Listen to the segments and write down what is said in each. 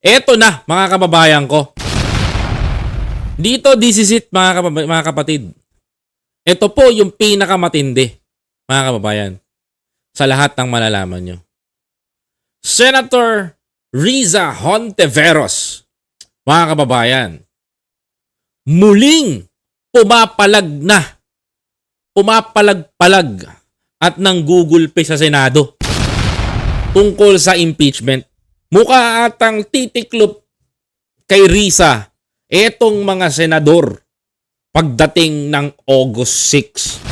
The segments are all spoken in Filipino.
Eto na, mga kababayan ko. Dito, this is it, mga, kababa- mga kapatid. Ito po yung pinakamatindi, mga kababayan, sa lahat ng malalaman nyo. Senator Riza Honteveros, mga kababayan, muling pumapalag na, pumapalag-palag at nanggugulpi sa Senado tungkol sa impeachment. Mukha atang titiklop kay Risa etong mga senador pagdating ng August 6.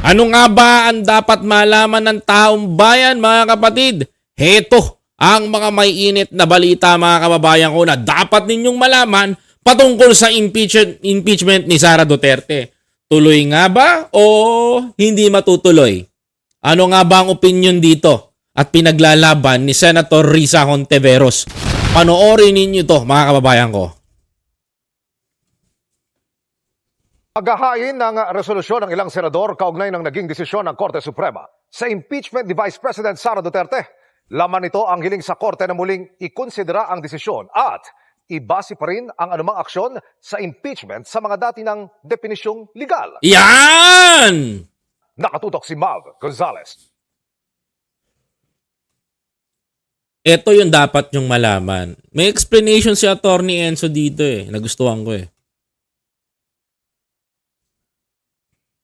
Ano nga ba ang dapat malaman ng taong bayan mga kapatid? Heto ang mga may init na balita mga kababayan ko na dapat ninyong malaman patungkol sa impeachment, impeachment ni Sara Duterte. Tuloy nga ba o hindi matutuloy? Ano nga ba ang opinion dito at pinaglalaban ni Senator Risa Honteveros? Panoorin ninyo to mga kababayan ko. Paghahain ng resolusyon ng ilang senador kaugnay ng naging desisyon ng Korte Suprema sa impeachment ni Vice President Sara Duterte. Laman nito ang hiling sa Korte na muling ikonsidera ang desisyon at ibase pa rin ang anumang aksyon sa impeachment sa mga dati ng definisyong legal. Yan! Nakatutok si Mav Gonzalez. Ito yung dapat yung malaman. May explanation si Attorney Enzo dito eh. Nagustuhan ko eh.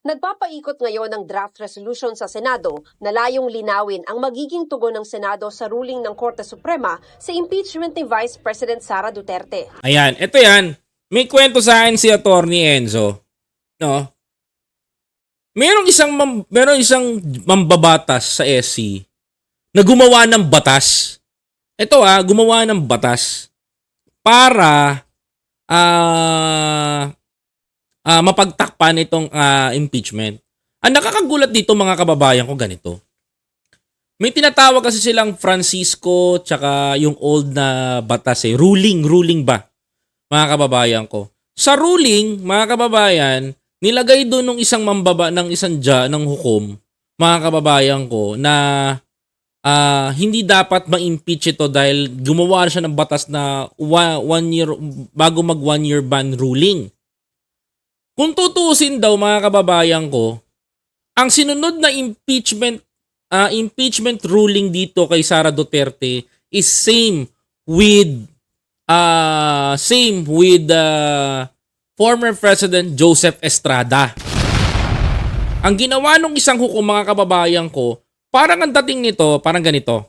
Nagpapaikot ngayon ang draft resolution sa Senado na layong linawin ang magiging tugon ng Senado sa ruling ng Korte Suprema sa impeachment ni Vice President Sara Duterte. Ayan, ito yan. May kwento sa akin si Attorney Enzo. No? Merong isang mam, merong isang mambabatas sa SC na gumawa ng batas. Ito ah, gumawa ng batas para ah ah, mapagtakpan itong ah, impeachment. Ang nakakagulat dito mga kababayan ko ganito. May tinatawag kasi silang Francisco tsaka yung old na batas eh. Ruling, ruling ba? Mga kababayan ko. Sa ruling, mga kababayan, nilagay doon ng isang mambaba ng isang dya ng hukom, mga kababayan ko, na ah, hindi dapat ma-impeach ito dahil gumawa siya ng batas na one year, bago mag one year ban ruling. Kung tutusin daw mga kababayan ko, ang sinunod na impeachment ah, impeachment ruling dito kay Sara Duterte is same with uh, same with uh, former President Joseph Estrada. Ang ginawa nung isang hukom mga kababayan ko, parang ang dating nito, parang ganito.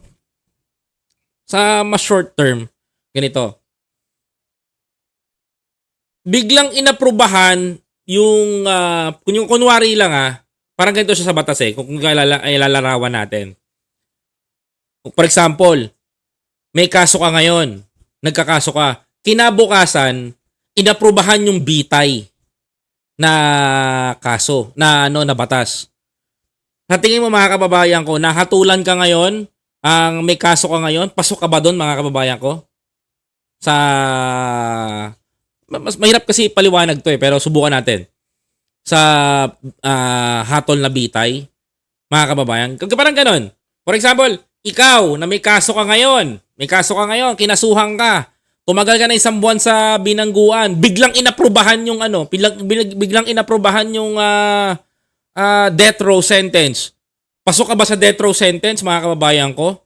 Sa mas short term, ganito. Biglang inaprubahan yung, uh, yung kunwari lang ah, parang ganito siya sa batas eh, kung, kung ilala- ilalarawan natin. For example, may kaso ka ngayon, nagkakaso ka, kinabukasan, inaprubahan yung bitay na kaso, na ano, na batas. Sa tingin mo mga kababayan ko, nahatulan ka ngayon, ang may kaso ka ngayon, pasok ka ba doon mga kababayan ko? Sa mas mahirap kasi paliwanag to eh, pero subukan natin. Sa ah, hatol na bitay, mga kababayan. Kag parang ganun. For example, ikaw na may kaso ka ngayon, may kaso ka ngayon, kinasuhan ka, tumagal ka na isang buwan sa binangguan, biglang inaprubahan yung ano, biglang, biglang, inaprubahan yung ah, ah, death row sentence. Pasok ka ba sa death row sentence, mga kababayan ko?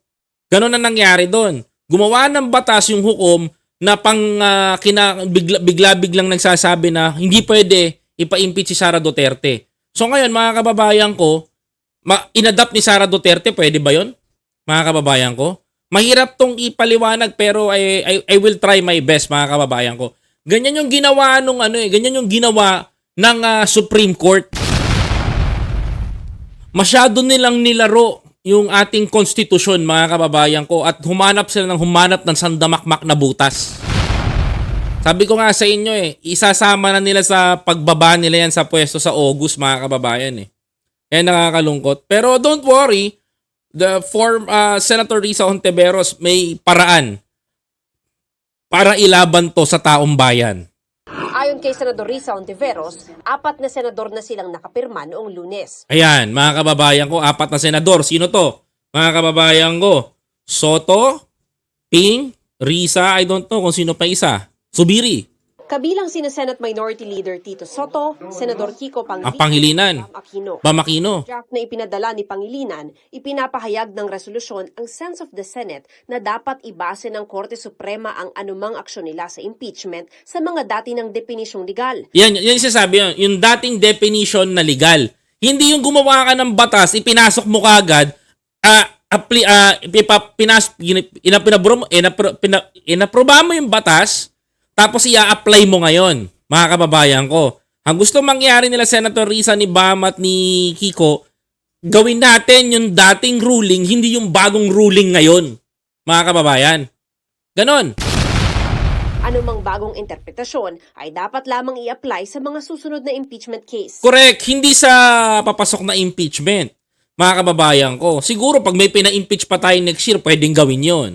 Ganon na nangyari doon. Gumawa ng batas yung hukom na pang ah, kina, bigla, bigla-biglang nagsasabi na hindi pwede ipa-impeach si Sara Duterte. So ngayon, mga kababayan ko, ma- inadapt ni Sara Duterte, pwede ba yon Mga kababayan ko? Mahirap tong ipaliwanag pero I, I, I will try my best, mga kababayan ko. Ganyan yung ginawa nung ano eh, ganyan yung ginawa ng ah, Supreme Court. Masyado nilang nilaro yung ating konstitusyon, mga kababayan ko, at humanap sila ng humanap ng sandamakmak na butas. Sabi ko nga sa inyo eh, isasama na nila sa pagbaba nila yan sa pwesto sa August mga kababayan eh. Kaya nakakalungkot. Pero don't worry, the form uh, Senator Risa Honteveros may paraan para ilaban to sa taong bayan. Ayon kay Senador Risa Ontiveros, apat na senador na silang nakapirma noong lunes. Ayan, mga kababayan ko, apat na senador. Sino to? Mga kababayan ko, Soto, Ping, Risa, I don't know kung sino pa isa. Subiri, Kabilang sina Senate Minority Leader Tito Soto, Senador Kiko Pangilinan, ang Pangilinan, Aquino. Bamakino. draft na ipinadala ni Pangilinan, ipinapahayag ng resolusyon ang sense of the Senate na dapat ibase ng Korte Suprema ang anumang aksyon nila sa impeachment sa mga dati ng definisyong legal. Yan, yan yung sinasabi yun. Yung dating definition na legal. Hindi yung gumawa ka ng batas, ipinasok mo kagad, ah, apply, ah, ipa- pinas, ina, pinabro mo, inapro, pina, inaproba mo yung batas, tapos i-apply mo ngayon, mga kababayan ko. Ang gusto mangyari nila Senator Risa ni Bam at ni Kiko, gawin natin yung dating ruling, hindi yung bagong ruling ngayon, mga kababayan. Ganon. Anumang bagong interpretasyon ay dapat lamang i-apply sa mga susunod na impeachment case. Correct. Hindi sa papasok na impeachment. Mga kababayan ko. Siguro pag may pina-impeach pa tayo next year, pwedeng gawin yon.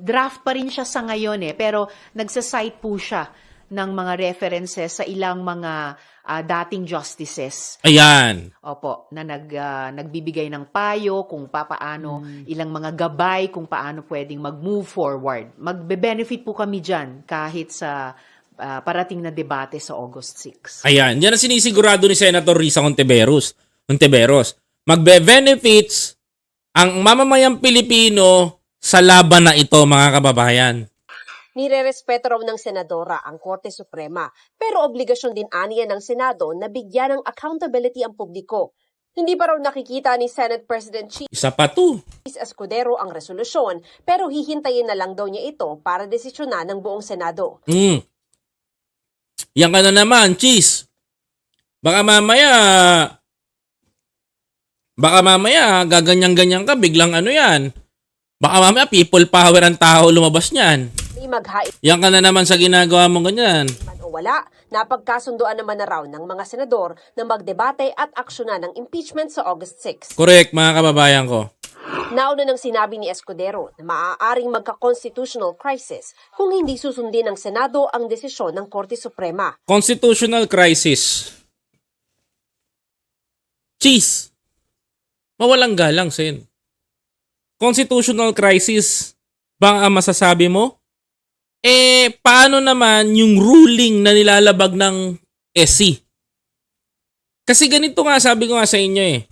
Draft pa rin siya sa ngayon eh, pero nagsasite po siya ng mga references sa ilang mga ah, dating justices. Ayan. Opo, na nag, ah, nagbibigay ng payo kung papaano, ilang mga gabay kung paano pwedeng mag-move forward. Magbe-benefit po kami dyan kahit sa ah, parating na debate sa August 6. Ayan. Yan ang sinisigurado ni Senator Risa Conteveros. Conteveros. Magbe-benefits ang mamamayang Pilipino sa laban na ito, mga kababayan. Nirerespeto raw ng Senadora ang Korte Suprema, pero obligasyon din aniya ng Senado na bigyan ng accountability ang publiko. Hindi pa raw nakikita ni Senate President Chief Isa pa to. Escudero ang resolusyon, pero hihintayin na lang daw niya ito para desisyonan ng buong Senado. Mm. Yan ka na naman, cheese. Baka mamaya, baka mamaya, gaganyan-ganyan ka, biglang ano yan. Baka mamaya, people power ang tao lumabas niyan. May maghain Yan ka na naman sa ginagawa mo ganyan. man o wala, napagkasunduan naman na raw ng mga senador na magdebate at aksyonan ng impeachment sa August 6. Correct, mga kababayan ko. Nauna nang sinabi ni Escudero na maaaring magka-constitutional crisis kung hindi susundin ng Senado ang desisyon ng Korte Suprema. Constitutional crisis. Cheese. Mawalang galang, Sen. Constitutional crisis. Bang ang masasabi mo? Eh, paano naman yung ruling na nilalabag ng SC? Kasi ganito nga, sabi ko nga sa inyo eh.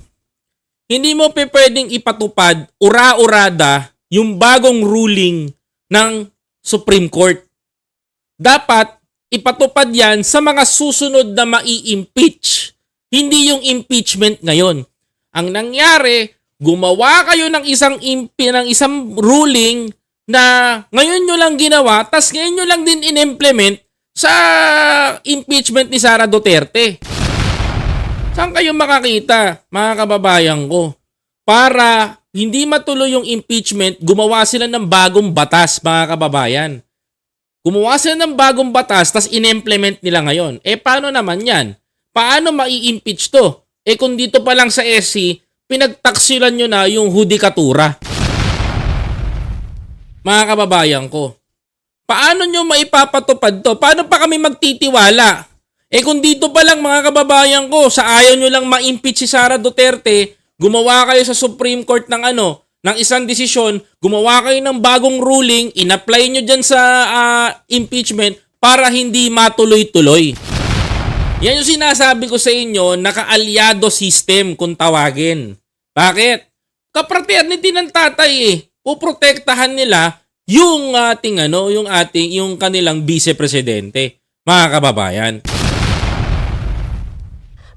Hindi mo pe pwedeng ipatupad, ura-urada, yung bagong ruling ng Supreme Court. Dapat ipatupad yan sa mga susunod na mai-impeach. Hindi yung impeachment ngayon. Ang nangyari, gumawa kayo ng isang impi, ng isang ruling na ngayon nyo lang ginawa, tas ngayon nyo lang din in-implement sa impeachment ni Sara Duterte. Saan kayo makakita, mga kababayan ko? Para hindi matuloy yung impeachment, gumawa sila ng bagong batas, mga kababayan. Gumawa sila ng bagong batas, tas in-implement nila ngayon. Eh, paano naman yan? Paano mai-impeach to? Eh, kung dito pa lang sa SC, pinagtaksilan nyo na yung hudikatura. Mga kababayan ko, paano nyo maipapatupad to? Paano pa kami magtitiwala? Eh kung dito pa lang mga kababayan ko, sa ayaw nyo lang ma-impeach si Sara Duterte, gumawa kayo sa Supreme Court ng ano, ng isang desisyon, gumawa kayo ng bagong ruling, in-apply nyo dyan sa ah, impeachment para hindi matuloy-tuloy. Yan yung sinasabi ko sa inyo, naka-alyado system kung tawagin. Bakit? Kapraternity ng tatay eh. Puprotektahan nila yung ating ano, yung ating yung kanilang vice-presidente, mga kababayan.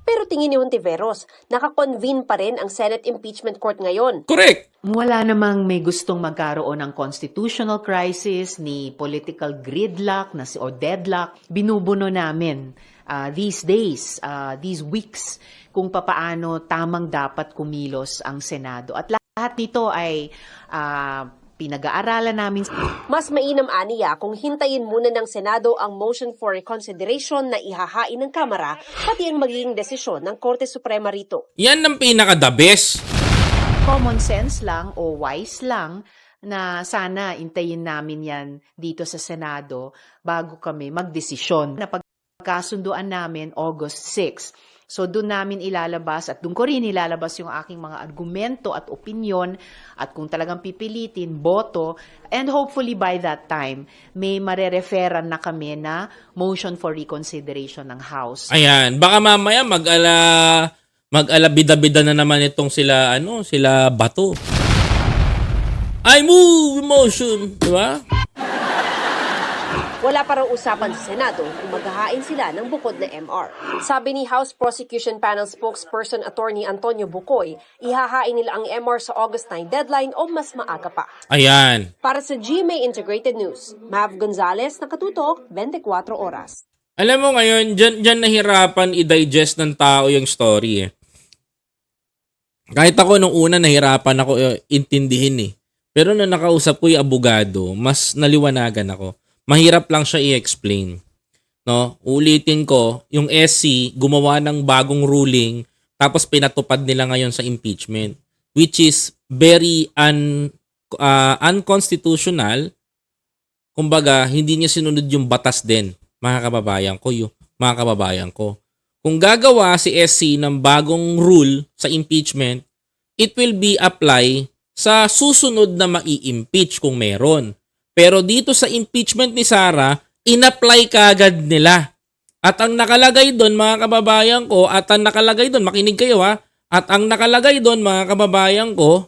Pero tingin ni Hontiveros, nakakonvene pa rin ang Senate Impeachment Court ngayon. Correct. Wala namang may gustong magkaroon ng constitutional crisis ni political gridlock na si o deadlock. Binubuno namin ah, these days, ah, these weeks kung papaano tamang dapat kumilos ang Senado. At lahat nito ay ah, pinag-aaralan namin Mas mainam aniya kung hintayin muna ng Senado ang motion for reconsideration na ihahain ng Kamara pati ang magiging desisyon ng Korte Suprema rito. Yan ang pinaka-the best. common sense lang o wise lang na sana intayin namin yan dito sa Senado bago kami magdesisyon na pagkasunduan namin August 6. So doon namin ilalabas at doon ko rin ilalabas yung aking mga argumento at opinion at kung talagang pipilitin, boto. And hopefully by that time, may marereferan na kami na motion for reconsideration ng House. Ayan, baka mamaya mag-ala mag-ala bida-bida na naman itong sila ano, sila Bato. I move motion, di ba? Wala pa raw usapan sa Senado kung maghahain sila ng bukod na MR. Sabi ni House Prosecution Panel spokesperson Attorney Antonio Bucoy, ihahain nila ang MR sa August 9 deadline o mas maaga pa. Ayan. Para sa GMA Integrated News, Mav Gonzalez, nakatutok, 24 oras. Alam mo ngayon, dyan, dyan nahirapan i-digest ng tao yung story eh. Kahit ako nung una nahirapan ako eh, intindihin eh. Pero nung nakausap ko yung abogado, mas naliwanagan ako. Mahirap lang siya i-explain. No? Ulitin ko, yung SC gumawa ng bagong ruling tapos pinatupad nila ngayon sa impeachment which is very un, ah, unconstitutional. Kumbaga, hindi niya sinunod yung batas din, mga kababayan ko, yung, mga kababayan ko. Kung gagawa si SC ng bagong rule sa impeachment, it will be apply sa susunod na mai-impeach kung meron. Pero dito sa impeachment ni Sara, in-apply kaagad nila. At ang nakalagay doon mga kababayan ko, at ang nakalagay doon, makinig kayo ha, at ang nakalagay doon mga kababayan ko,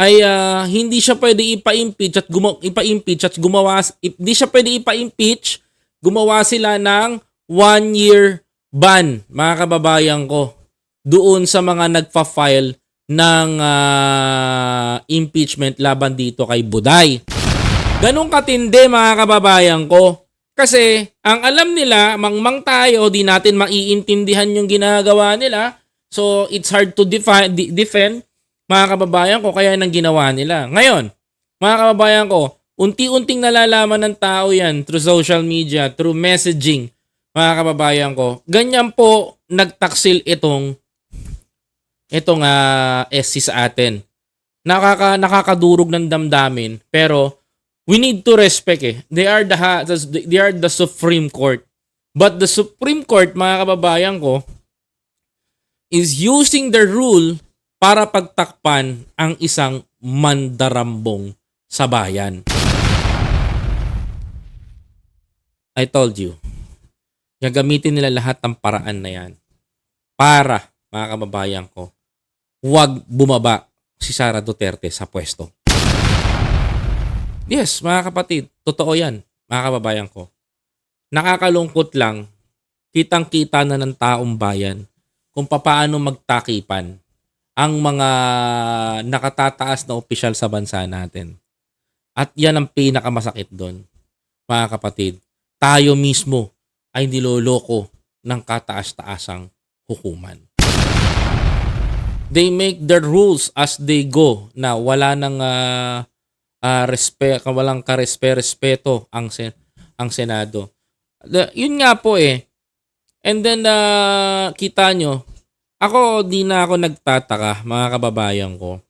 ay ah, hindi siya pwede ipa-impeach at gumawa ipa-impeach at gumawa hindi siya pwede ipa-impeach gumawa sila ng one year ban mga kababayan ko doon sa mga nagfa-file ng ah, impeachment laban dito kay Buday. Ganong katindi mga kababayan ko. Kasi ang alam nila, mangmang tayo, di natin maiintindihan yung ginagawa nila. So it's hard to defi- de- defend mga kababayan ko kaya nang ginawa nila. Ngayon, mga kababayan ko, unti-unting nalalaman ng tao yan through social media, through messaging, mga kababayan ko. Ganyan po nagtaksil itong itong ah, SC sa atin. Nakaka nakakadurog ng damdamin pero we need to respect eh. They are the they are the Supreme Court. But the Supreme Court, mga kababayan ko, is using the rule para pagtakpan ang isang mandarambong sa bayan. I told you, gagamitin nila lahat ng paraan na yan para, mga kababayan ko, huwag bumaba si Sara Duterte sa pwesto. Yes, mga kapatid, totoo yan, mga kababayan ko. Nakakalungkot lang, kitang-kita na ng taong bayan kung papaano magtakipan ang mga nakatataas na opisyal sa bansa natin. At yan ang pinakamasakit doon, mga kapatid. Tayo mismo ay niloloko ng kataas-taasang hukuman. They make their rules as they go na wala nang ah, ah, respe, walang karespe-respeto ang sen, ang Senado. The- yun nga po eh. And then ah, kita nyo, ako di na ako nagtataka mga kababayan ko.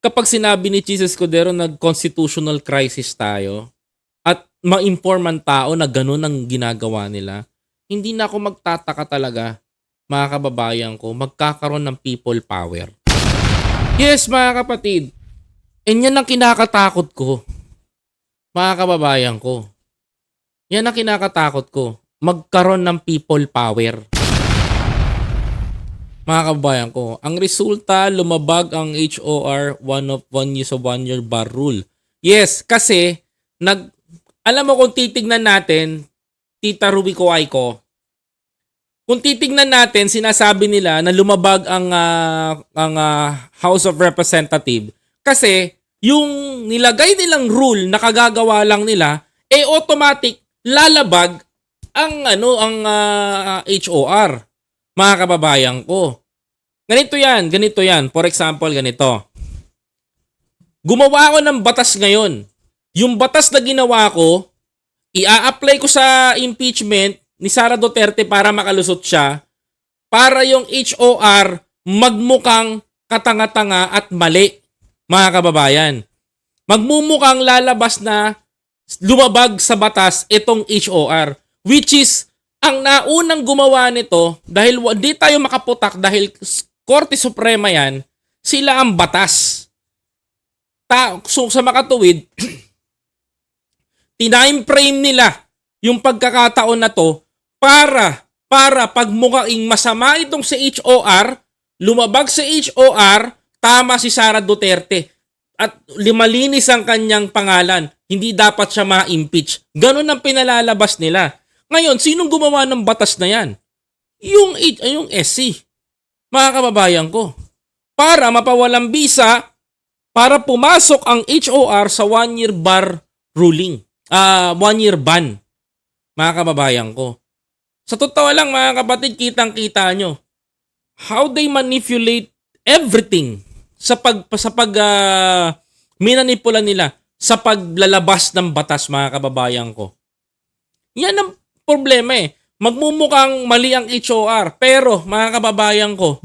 Kapag sinabi ni Jesus Cordero nag-constitutional crisis tayo at ma-inform ang tao na ganun ang ginagawa nila, hindi na ako magtataka talaga mga kababayan ko, magkakaroon ng people power. Yes, mga kapatid. And yan ang kinakatakot ko. Mga kababayan ko. Yan ang kinakatakot ko. Magkaroon ng people power. Mga kababayan ko, ang resulta, lumabag ang HOR one of one use of one year bar rule. Yes, kasi nag alam mo kung titignan natin, Tita Ruby Koaiko, kung titignan natin, sinasabi nila na lumabag ang ah, ang ah, House of Representative kasi yung nilagay nilang rule na kagagawa lang nila eh automatic lalabag ang ano ang ah, HOR mga kababayan ko. Ganito 'yan, ganito 'yan. For example, ganito. Gumawa ako ng batas ngayon. Yung batas na ginawa ko, ia-apply ko sa impeachment ni Sara Duterte para makalusot siya para yung HOR magmukhang katanga-tanga at mali, mga kababayan. Magmumukhang lalabas na lumabag sa batas itong HOR which is Ang naunang gumawa nito, dahil wa- di tayo makaputak dahil Korte Suprema yan, sila ang batas. Ta so, sa makatuwid, tinime frame nila yung pagkakataon na to para para pag mukhang masama itong sa HOR, lumabag sa HOR, tama si Sara Duterte. At limalinis ang kanyang pangalan. Hindi dapat siya ma-impeach. Ganon ang pinalalabas nila. Ngayon, sinong gumawa ng batas na yan? Yung, yung SC. Mga kababayan ko. Para mapawalang bisa, para pumasok ang HOR sa one-year bar ruling. Ah, one-year ban. Mga kababayan ko. Sa totoo lang mga kapatid, kitang-kita nyo how they manipulate everything sa pag sa pag ah, minanipula nila sa paglalabas ng batas mga kababayan ko. Yan ang problema eh. Magmumukhang mali ang HOR pero mga kababayan ko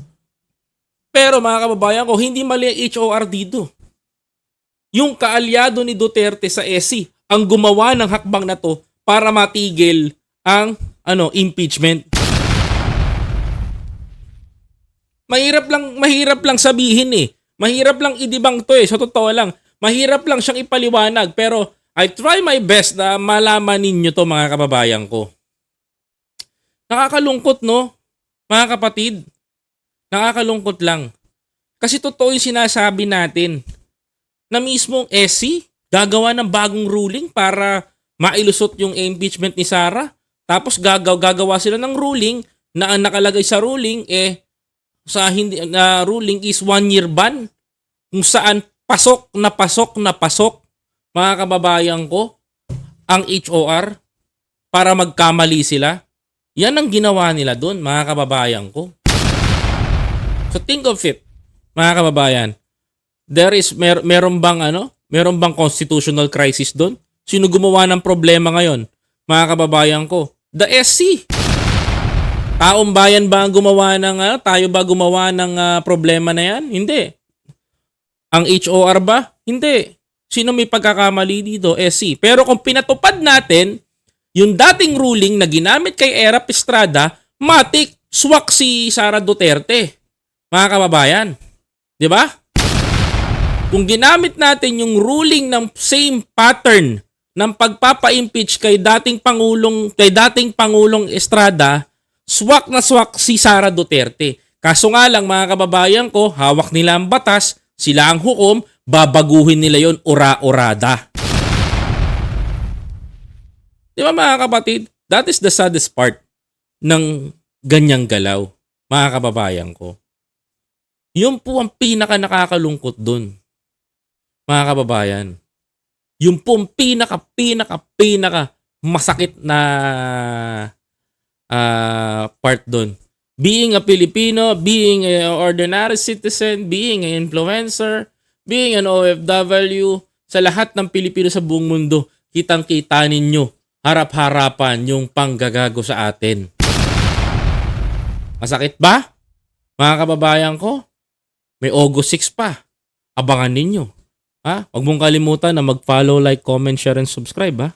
pero mga kababayan ko hindi mali ang HOR dito. Yung kaalyado ni Duterte sa SC ang gumawa ng hakbang na to para matigil ang ano impeachment. Mahirap lang mahirap lang sabihin eh. Mahirap lang idibang to eh. Sa totoo lang, mahirap lang siyang ipaliwanag pero I try my best na malaman ninyo to mga kababayan ko. Nakakalungkot no, mga kapatid. Nakakalungkot lang. Kasi totoo yung sinasabi natin na mismong SC gagawa ng bagong ruling para mailusot yung impeachment ni Sara. Tapos gagaw gagawa sila ng ruling na ang nakalagay sa ruling eh sa hindi na ruling is one year ban kung saan pasok na pasok na pasok mga kababayan ko ang HOR para magkamali sila. Yan ang ginawa nila doon, mga kababayan ko. So think of it, mga kababayan. There is mer meron bang ano? Meron bang constitutional crisis doon? Sino gumawa ng problema ngayon? Mga kababayan ko, the SC. Taong ba ang gumawa ng ano? Tayo ba gumawa ng ah, problema na yan? Hindi. Ang HOR ba? Hindi. Sino may pagkakamali dito? SC. Pero kung pinatupad natin yung dating ruling na ginamit kay Era Estrada, matik swak si Sara Duterte. Mga kababayan. 'Di ba? Kung ginamit natin yung ruling ng same pattern ng pagpapa-impeach kay dating pangulong kay dating pangulong Estrada, swak na swak si Sara Duterte. Kaso nga lang mga kababayan ko, hawak nila ang batas, sila ang hukom, babaguhin nila yon ura-urada. Di ba mga kapatid? That is the saddest part ng ganyang galaw, mga kababayan ko. Yun po ang pinaka nakakalungkot dun, mga kababayan. Yun po ang pinaka, pinaka, pinaka masakit na ah, part dun. Being a Filipino, being an ordinary citizen, being an influencer, being an OFW, sa lahat ng Pilipino sa buong mundo, kitang-kita ninyo, harap-harapan yung panggagago sa atin. Masakit ba? Mga kababayan ko, may August 6 pa. Abangan ninyo. Ha? Huwag mong kalimutan na mag-follow, like, comment, share, and subscribe ha.